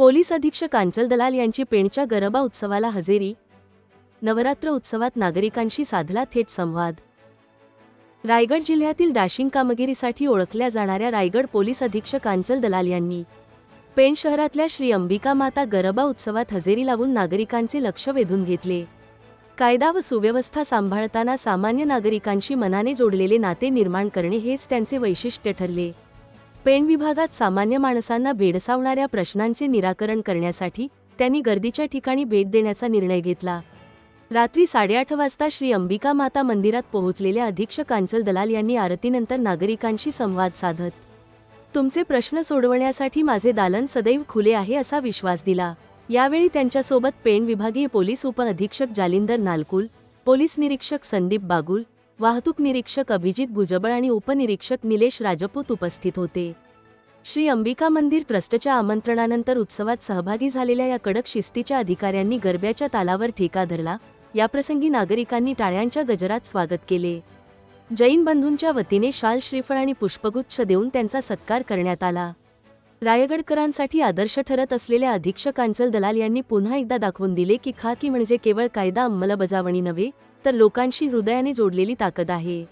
Police अधीक्षक आंचल दलाल यांची पेणच्या गरबा उत्सवाला हजेरी. नवरात्र उत्सवात नागरिकांशी साधला थेट संवाद. रायगड जिल्ह्यातील डॅशिंग कामगिरीसाठी ओळखल्या जाणाऱ्या रायगड पोलीस अधीक्षक आंचल दलाल यांनी पेण शहरातल्या श्री अंबिका माता गरबा उत्सवात हजेरी लावून नागरिकांचे लक्ष वेधून घेतले. कायदा व सुव्यवस्था सांभाळताना सामान्य नागरिकांशी मनाने जोडलेले नाते निर्माण करणे हेच त्यांचे वैशिष्ट्य ठरले. पेण विभागात सामान्य माणसांना भेडसावणाऱ्या प्रश्नांचे निराकरण करण्यासाठी त्यांनी गर्दीच्या ठिकाणी भेट देण्याचा निर्णय घेतला. रात्री साडेआठ वाजता श्री अंबिका माता मंदिरात पोहोचलेल्या अधीक्षक आंचल दलाल यांनी आरतीनंतर नागरिकांशी संवाद साधत तुमचे प्रश्न सोडवण्यासाठी माझे दालन सदैव खुले आहे असा विश्वास दिला. यावेळी त्यांच्यासोबत पेण विभागीय पोलीस उपअधीक्षक जालिंदर नालकुल पोलीस निरीक्षक संदीप बागुल वाहतूक निरीक्षक अभिजित भुजबळ आणि उपनिरीक्षक निलेश राजपूत उपस्थित होते. श्री अंबिका मंदिर ट्रस्टच्या आमंत्रणानंतर उत्सवात सहभागी झालेल्या या कडक शिस्तीच्या अधिकाऱ्यांनी गरब्याच्या तालावर ठेका धरला याप्रसंगी नागरिकांनी टाळ्यांच्या गजरात स्वागत केले. जैन बंधूंच्या वतीने शाल श्रीफळ आणि पुष्पगुच्छ देऊन त्यांचा सत्कार करण्यात आला. रायगडकरांसाठी आदर्श ठरत असलेल्या अधीक्षक कांचल दलाल यांनी पुन्हा एकदा दाखवून दिले की खाकी म्हणजे केवळ कायदा अंमलबजावणी नव्हे तर लोकांशी हृदयाने जोडलेली ताकद आहे.